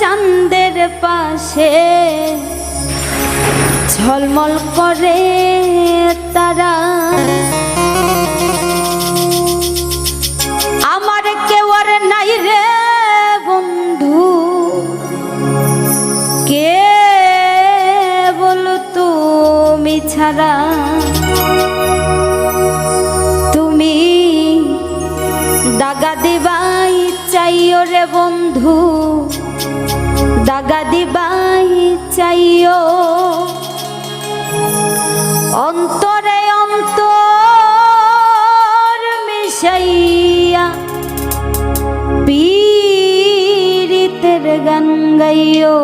চাঁদের পাশে ঝলমল করে তারা। আমার কেউ আর নাই রে বন্ধু। কে বল তুমি ছাড়া? তুমি দাগা দিবাই চাইও রে বন্ধু। দাগা দিবাই চাইও। অন্তরে অন্তর মিশাইয়া পীরিতের গান গাইও।